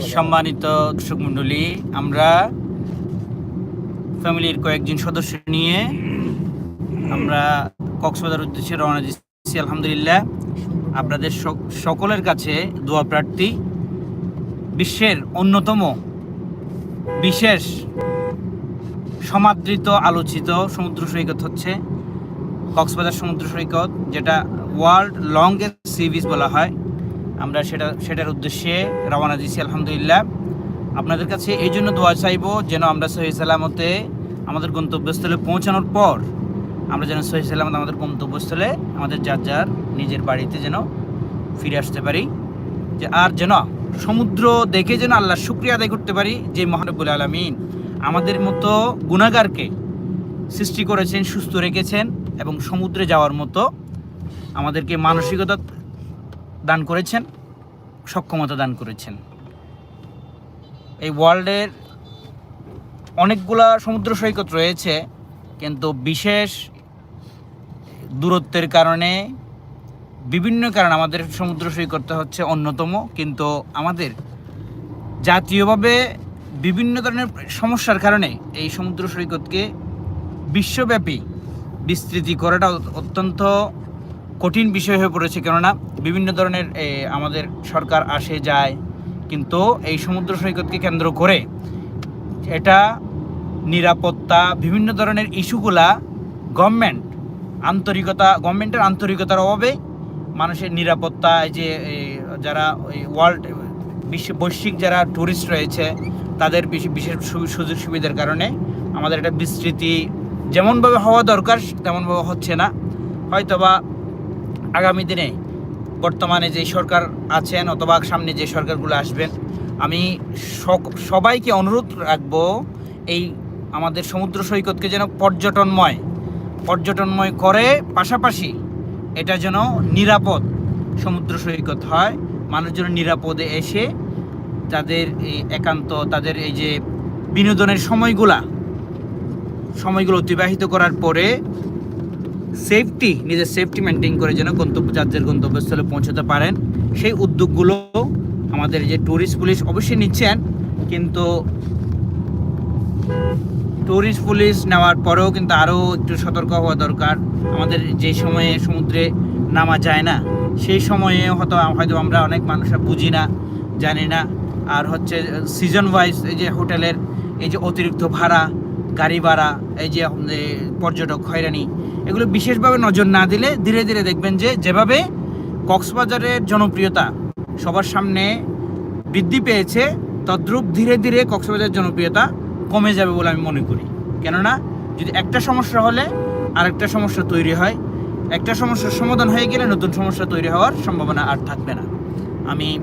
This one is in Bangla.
সম্মানিত দর্শক মণ্ডলী, আমরা ফ্যামিলির কয়েকজন সদস্য নিয়ে আমরা কক্সবাজার উদ্দেশ্যে রওনা দিচ্ছি, আলহামদুলিল্লাহ। আপনাদের সক- সকলের কাছে দোয়া প্রার্থী, বিশ্বের অন্যতম বিশেষ সমাদৃত আলোচিত সমুদ্র সৈকত হচ্ছে কক্সবাজার সমুদ্র সৈকত, যেটা ওয়ার্ল্ড লংগেস্ট সি বিচ বলা হয়। আমরা সেটা, সেটার উদ্দেশ্যে রওনা দিয়েছি, আলহামদুলিল্লাহ। আপনাদের কাছে এই জন্য দোয়া চাইব যেন আমরা সহি সালামতে আমাদের গন্তব্যস্থলে পৌঁছানোর পর আমরা যেন সহি সালামত আমাদের গন্তব্যস্থলে আমাদের যার যার নিজের বাড়িতে যেন ফিরে আসতে পারি, যে আর যেন সমুদ্র দেখে যেন আল্লাহ শুক্রিয়া আদায় করতে পারি যে মহানবুল আলমিন আমাদের মতো গুণাগারকে সৃষ্টি করেছেন, সুস্থ রেখেছেন এবং সমুদ্রে যাওয়ার মতো আমাদেরকে মানসিকতা দান করেছেন, সক্ষমতা দান করেছেন। এই ওয়ার্ল্ডের অনেকগুলা সমুদ্র সৈকত রয়েছে, কিন্তু বিশেষ দূরত্বের কারণে, বিভিন্ন কারণে আমাদের সমুদ্র সৈকতটা হচ্ছে অন্যতম, কিন্তু আমাদের জাতীয়ভাবে বিভিন্ন ধরনের সমস্যার কারণে এই সমুদ্র সৈকতকে বিশ্বব্যাপী বিস্তৃতি করাটা অত্যন্ত কঠিন বিষয় হয়ে পড়েছে, কেননা বিভিন্ন ধরনের আমাদের সরকার আসে, যায়, কিন্তু এই সমুদ্র সৈকতকে কেন্দ্র করে এটা নিরাপত্তা, বিভিন্ন ধরনের ইস্যুগুলা গভর্নমেন্ট আন্তরিকতা, গভর্নমেন্টের আন্তরিকতার অভাবে মানুষের নিরাপত্তা, এই যে যারা ওয়ার্ল্ড, বিশ্ব, বৈশ্বিক যারা ট্যুরিস্ট রয়েছে, তাদের বিশেষ সুযোগ সুবিধার কারণে আমাদের একটা বিস্তৃতি যেমনভাবে হওয়া দরকার, তেমনভাবে হচ্ছে না। হয়তোবা আগামী দিনে বর্তমানে যে সরকার আছেন অথবা সামনে যে সরকারগুলো আসবেন, আমি সবাইকে অনুরোধ রাখব এই আমাদের সমুদ্র সৈকতকে যেন পর্যটনময় পর্যটনময় করে, পাশাপাশি এটা যেন নিরাপদ সমুদ্র সৈকত হয়, মানুষ যেন নিরাপদে এসে তাদের এই একান্ত, তাদের এই যে বিনোদনের সময়গুলা, সময়গুলো অতিবাহিত করার পরে সেফটি নিজের সেফটি মেনটেন করে যেন গন্তব্য যাত্রীর গন্তব্যস্থলে পৌঁছতে পারেন। সেই উদ্যোগগুলো আমাদের যে ট্যুরিস্ট পুলিশ অবশ্যই নিচ্ছেন, কিন্তু ট্যুরিস্ট পুলিশ নেওয়ার পরেও কিন্তু আরও একটু সতর্ক হওয়া দরকার। আমাদের যে সময়ে সমুদ্রে নামা যায় না, সেই সময়ে হয়তো হয়তো আমরা অনেক মানুষরা বুঝি না, জানি না। আর হচ্ছে সিজন ওয়াইজ এই যে হোটেলের এই যে অতিরিক্ত ভাড়া, গাড়ি ভাড়া, এই যে পর্যটক হয়রানি এগুলো বিশেষভাবে নজর না দিলে ধীরে ধীরে দেখবেন যে যেভাবে কক্সবাজারের জনপ্রিয়তা সবার সামনে বৃদ্ধি পেয়েছে, তদ্রূপ ধীরে ধীরে কক্সবাজারের জনপ্রিয়তা কমে যাবে বলে আমি মনে করি। কেননা, যদি একটা সমস্যা হলে আরেকটা সমস্যা তৈরি হয়। একটা সমস্যার সমাধান হয়ে গেলে নতুন সমস্যা তৈরি হওয়ার সম্ভাবনা আর থাকবে না। আমি